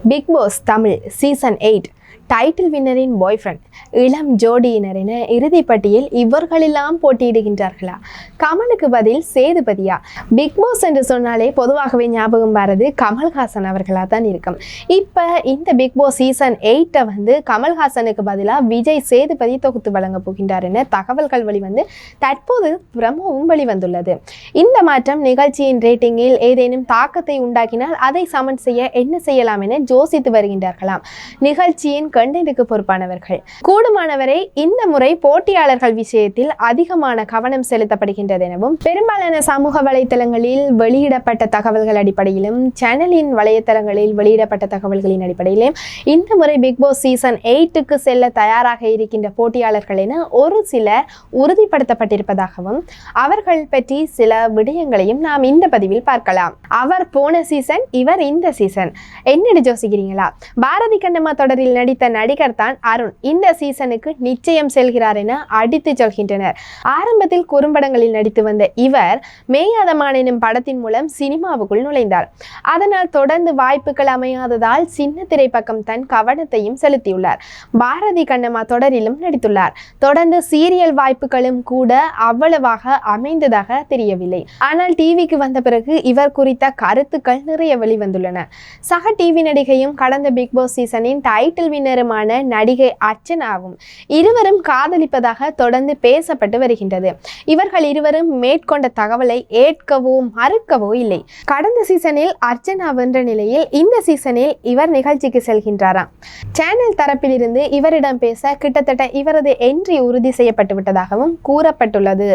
Bigg Boss Tamil season eight. Title வின்னரின் boyfriend இளம் ஜோடியினரின இறுதிப்பட்டியில் இவர்களெல்லாம் போட்டியிடுகின்றார்களா? கமலுக்கு பதில் சேதுபதியா? பிக் பாஸ் என்று சொன்னாலே பொதுவாகவே ஞாபகம் வர்றது கமல்ஹாசன் அவர்களாக தான் இருக்கும். இப்போ இந்த பிக் பாஸ் சீசன் எயிட்டை வந்து கமல்ஹாசனுக்கு பதிலாக விஜய் சேதுபதி தொகுத்து வழங்க போகின்றார் என தகவல்கள் வெளிவந்து தற்போது பிரமோவும் வெளிவந்துள்ளது. இந்த மாற்றம் நிகழ்ச்சியின் ரேட்டிங்கில் ஏதேனும் தாக்கத்தை உண்டாக்கினால் அதை சமன் செய்ய என்ன செய்யலாம் என யோசித்து வருகின்றார்களாம். நிகழ்ச்சியின் கண்டென்ட்டுக்கு பொறுப்பானவர்கள். கூடுமானவரை இந்த முறை போட்டியாளர்கள் விஷயத்தில் அதிகமான கவனம் செலுத்தப்படுகின்றது எனவும் பெரும்பாலான சமூக வலைத்தளங்களில் வெளியிடப்பட்ட தகவல்கள் அடிப்படையிலும் சேனலின் வலைத்தளங்களில் வெளியிடப்பட்ட தகவல்களின் அடிப்படையிலும் இந்த முறை பிக் பாஸ் சீசன் எயிட்டுக்கு செல்ல தயாராக இருக்கின்ற போட்டியாளர்கள் என ஒரு சிலர் உறுதிப்படுத்தப்பட்டிருப்பதாகவும் அவர்கள் பற்றி சில விடயங்களையும் நாம் இந்த பதிவில் பார்க்கலாம். அவர் போன சீசன் இவர் இந்த சீசன். என்னடி யோசிக்கிறீங்களா பாரதி கண்ணம்மா தொடரில் நடித்த நடிகர் தான் அருண். இந்த சீசனுக்கு நிச்சயம் செல்கிறார் என அடித்து சொல்கின்றனர். ஆரம்பத்தில் குறும்படங்களில் நடித்து வந்த இவர் மேயாதமான் எனும் படத்தின் மூலம் சினிமாவுக்குள் நுழைந்தார். அதனால் தொடர்ந்து வாய்ப்புகள் அமையாததால் சின்ன திரை பக்கம் தன் கவனத்தையும் செலுத்தியுள்ளார். பாரதி கண்ணம்மா தொடரிலும் நடித்துள்ளார். தொடர்ந்து சீரியல் வாய்ப்புகளும் கூட அவ்வளவாக அமைந்ததாக தெரியவில்லை. ஆனால் டிவிக்கு வந்த பிறகு இவர் குறித்த கருத்துக்கள் நிறைய வெளிவந்துள்ளன. சக டிவி நடிகையும் கடந்த பிக் பாஸ் சீசனின் டைட்டில் வின்னருமான நடிகை அர்ச்சனாவும் இருவரும் காதலிப்பதாக தொடர்ந்து பேசப்பட்டு வருகின்றது. இவர்கள் இருவரும் மேற்கொண்ட தகவலை ஏற்கவோ மறுக்கவோ இல்லை. கடந்த சீசனில் அர்ச்சனா வென்ற நிலையில் இந்த சீசனில் இவர் நிகழ்ச்சிக்கு செல்கின்றாராம். சேனல் தரப்பிலிருந்து இவரிடம் பேச கிட்டத்தட்ட இவரது என்ட்ரி உறுதி செய்யப்பட்டு விட்டதாகவும் கூறப்பட்டுள்ளது.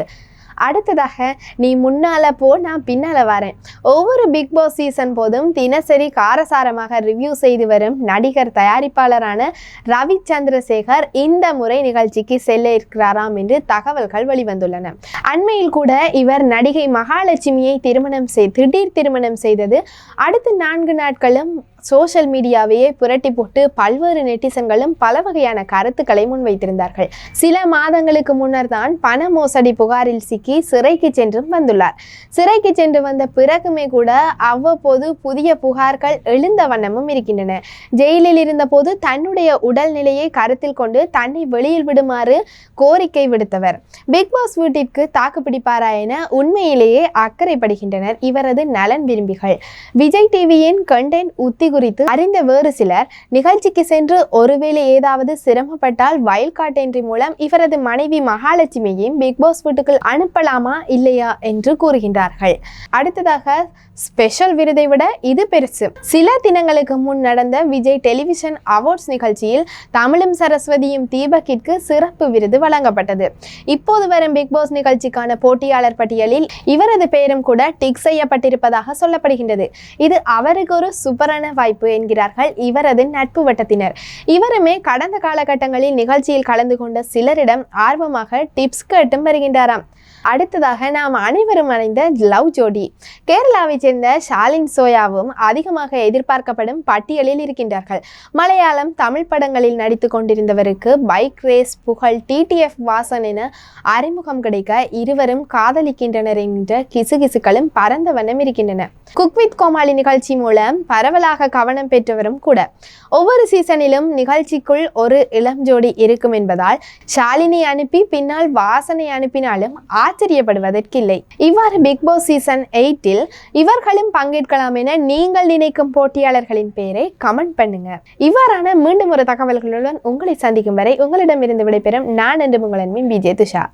அடுத்ததாக நீ முன்னால போ நான் பின்னால வரேன். ஒவ்வொரு பிக் பாஸ் சீசன் போதும் தினசரி காரசாரமாக ரிவ்யூ செய்து வரும் நடிகர் தயாரிப்பாளரான ரவி சந்திரசேகர் இந்த முறை நிகழ்ச்சிக்கு செல்ல இருக்கிறாராம் என்று தகவல்கள் வெளிவந்துள்ளன. அண்மையில் கூட இவர் நடிகை மகாலட்சுமியை திருமணம் செய் திடீர் திருமணம் செய்தது அடுத்த நான்கு நாட்களும் சோஷியல் மீடியாவையே புரட்டி போட்டு பல்வேறு நெட்டிசன்களும் பல வகையான கருத்துக்களை முன்வைத்திருந்தார்கள். சில மாதங்களுக்கு முன்னர் தான் பண மோசடி புகாரில் சிக்கி சிறைக்கு சென்றும் வந்துள்ளார். சிறைக்கு சென்று வந்த பிறகுமே கூட அவ்வப்போது புதிய புகார்கள் எழுந்த வண்ணமும் இருக்கின்றன. ஜெயிலில் இருந்தபோது தன்னுடைய உடல்நிலையை கருத்தில் கொண்டு தன்னை வெளியில் விடுமாறு கோரிக்கை விடுத்தவர். பிக் பாஸ் வீட்டிற்கு தாக்குப்பிடிப்பாரா என உண்மையிலேயே அக்கறைப்படுகின்றனர். இவரது நலன் விரும்பிகள். விஜய் டிவியின் கண்டென்ட் உத்தி குறித்து அறிந்த வேறு சிலர் நிகழ்ச்சிக்கு சென்று ஒருவேளை ஏதாவது சிரமப்பட்டால் வயல் காட்டென்றி மூலம் இவரது மனைவி மகாலட்சுமியையும் பிக் பாஸ் வீட்டுக்குள் அனுப்பலாமா இல்லையா? என்று கூறுகின்றார்கள். அடுத்ததாக ஸ்பெஷல் விருதை விட இது பெருசு. சில தினங்களுக்கு முன் நடந்த விஜய் டெலிவிஷன் அவார்ட்ஸ் நிகழ்ச்சியில் தமிழும் சரஸ்வதியும் தீபக்கிற்கு சிறப்பு விருது வழங்கப்பட்டது. இப்போது வரும் பிக் பாஸ் நிகழ்ச்சிக்கான போட்டியாளர் பட்டியலில் இவரது பெயரும் கூட டிக் செய்யப்பட்டிருப்பதாக சொல்லப்படுகின்றது. இது அவருக்கு ஒரு சுபரண வாய்ப்பு என்கிறார்கள் இவரது நட்பு வட்டத்தினர். இவருமே கடந்த காலகட்டங்களில் நிகழ்ச்சியில் கலந்து கொண்ட சிலரிடம் ஆர்வமாக டிப்ஸ் கேட்டும் வருகின்றாராம். அடுத்ததாக நாம் அனைவரும் அடைந்த லவ் ஜோடி. கேரளாவைச் சேர்ந்த ஷாலின் சோயாவும் அதிகமாக எதிர்பார்க்கப்படும் பட்டியலில் இருக்கின்றார்கள். மலையாளம் தமிழ் படங்களில் நடித்து கொண்டிருந்தவருக்கு பைக் ரேஸ் புகழ் டிடிஎஃப் வாசன் என அறிமுகம் கிடைக்க இருவரும் காதலிக்கின்றனர் என்ற கிசுகிசுக்களும் பரந்த வண்ணம் இருக்கின்றன. குக் வித் கோமாளி நிகழ்ச்சி மூலம் பரவலாக கவனம் பெற்றவரும் கூட. ஒவ்வொரு சீசனிலும் நிகழ்ச்சிக்குள் ஒரு இளம் ஜோடி இருக்கும் என்பதால் ஷாலினி அனுப்பி பின்னால் வாசனை அனுப்பினாலும் ஆச்சரியப்படுவதற்கில்லை இவ்வாறு பிக் பாஸ் சீசன் எயிட்டில் இவர்களும் பங்கேற்கலாம் என நீங்கள் நினைக்கும் போட்டியாளர்களின் பெயரை கமெண்ட் பண்ணுங்க. இவ்வாறான மீண்டும் ஒரு தகவல்களுடன் உங்களை சந்திக்கும் வரை உங்களிடமிருந்து விடைபெறும் நான் என்று உங்கள் அன்பின் பிஜே துஷா.